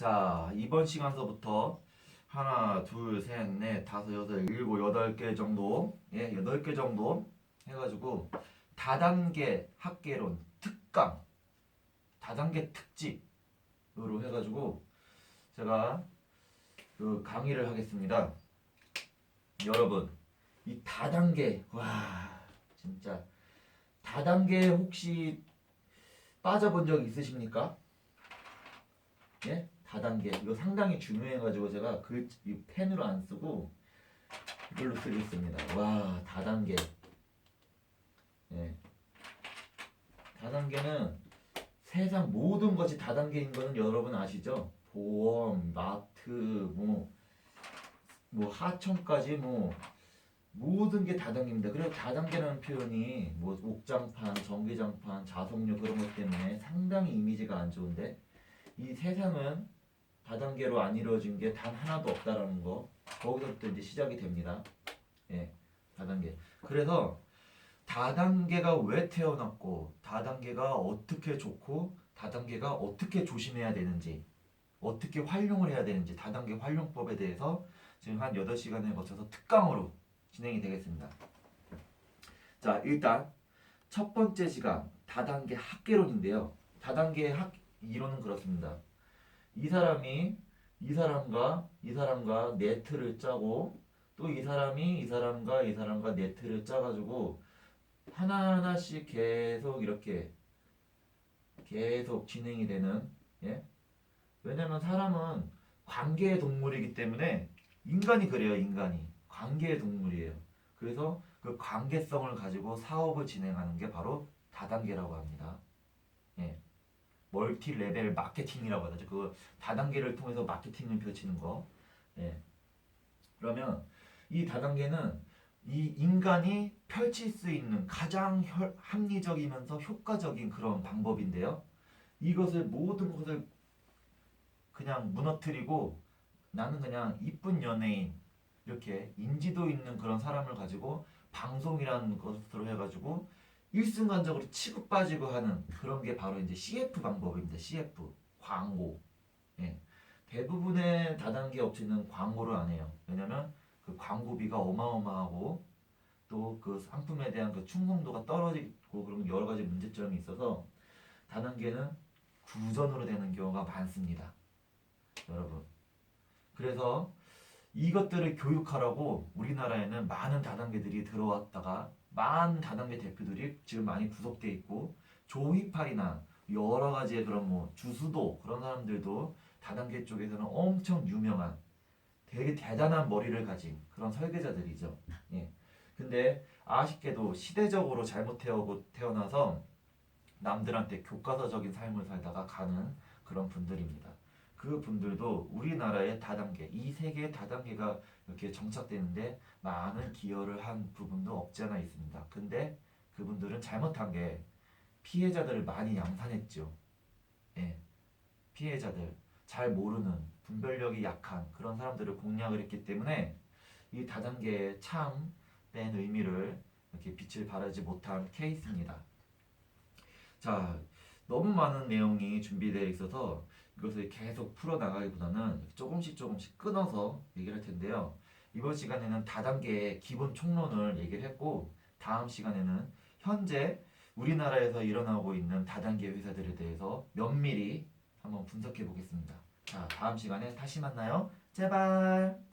자, 이번 시간서부터 하나, 둘, 셋, 넷, 다섯, 여섯, 일곱, 여덟 개 정도, 예, 여덟 개 정도 해가지고 다단계 학계론 특강, 다단계 특집으로 해가지고 제가 그 강의를 하겠습니다. 여러분, 이 다단계, 와, 진짜 다단계 혹시 빠져본 적 있으십니까? 예? 다단계 이거 상당히 중요해가지고 제가 글이 펜으로 안 쓰고 이걸로 쓰겠습니다. 와 다단계 예 다단계는 세상 모든 것이 다단계인 거는 여러분 아시죠? 보험, 마트, 뭐, 뭐 하청까지 뭐 모든 게 다단계입니다. 그래서 다단계라는 표현이 뭐 옥장판, 전기장판, 자석류 그런 것 때문에 상당히 이미지가 안 좋은데 이 세상은 다단계로 안 이루어진 게 단 하나도 없다라는 거 거기서부터 이제 시작이 됩니다. 예, 다단계. 그래서 다단계가 왜 태어났고 다단계가 어떻게 좋고 다단계가 어떻게 조심해야 되는지 어떻게 활용을 해야 되는지 다단계 활용법에 대해서 지금 한 8시간에 거쳐서 특강으로 진행이 되겠습니다. 자, 일단 첫 번째 시간 다단계 학계론인데요. 다단계 학 이론은 그렇습니다. 이 사람이 이 사람과 이 사람과 네트를 짜고 또 이 사람이 이 사람과 이 사람과 네트를 짜가지고 하나하나씩 계속 이렇게 계속 진행이 되는 예? 왜냐면 사람은 관계의 동물이기 때문에 인간이 그래요 인간이 관계의 동물이에요 그래서 그 관계성을 가지고 사업을 진행하는 게 바로 다단계라고 합니다 예. 멀티 레벨 마케팅이라고 하죠. 그 다단계를 통해서 마케팅을 펼치는 거. 예. 그러면 이 다단계는 이 인간이 펼칠 수 있는 가장 혈- 합리적이면서 효과적인 그런 방법인데요. 이것을 모든 것을 그냥 무너뜨리고 나는 그냥 이쁜 연예인 이렇게 인지도 있는 그런 사람을 가지고 방송이라는 것으로 해가지고 일순간적으로 치고 빠지고 하는 그런 게 바로 이제 CF 방법입니다. CF 광고. 예. 대부분의 다단계 업체는 광고를 안 해요. 왜냐면 그 광고비가 어마어마하고 또 그 상품에 대한 그 충성도가 떨어지고 그런 여러 가지 문제점이 있어서 다단계는 구전으로 되는 경우가 많습니다. 여러분. 그래서 이것들을 교육하라고 우리나라에는 많은 다단계들이 들어왔다가 많은 다단계 대표들이 지금 많이 구속돼 있고 조희팔이나 여러 가지의 그런 뭐 주수도 그런 사람들도 다단계 쪽에서는 엄청 유명한 되게 대단한 머리를 가진 그런 설계자들이죠. 예. 근데 아쉽게도 시대적으로 잘못 태어고 태어나서 남들한테 교과서적인 삶을 살다가 가는 그런 분들입니다. 그 분들도 우리나라의 다단계, 이 세계의 다단계가 이렇게 정착되는데 많은 기여를 한 부분도 없지 않아 있습니다. 근데 그분들은 잘못한 게 피해자들을 많이 양산했죠. 예. 피해자들, 잘 모르는, 분별력이 약한 그런 사람들을 공략을 했기 때문에 이 다단계의 참된 의미를 이렇게 빛을 발하지 못한 케이스입니다. 자, 너무 많은 내용이 준비되어 있어서 이것을 계속 풀어나가기보다는 조금씩 조금씩 끊어서 얘기를 할 텐데요. 이번 시간에는 다단계의 기본 총론을 얘기를 했고 다음 시간에는 현재 우리나라에서 일어나고 있는 다단계 회사들에 대해서 면밀히 한번 분석해 보겠습니다. 자, 다음 시간에 다시 만나요. 제발.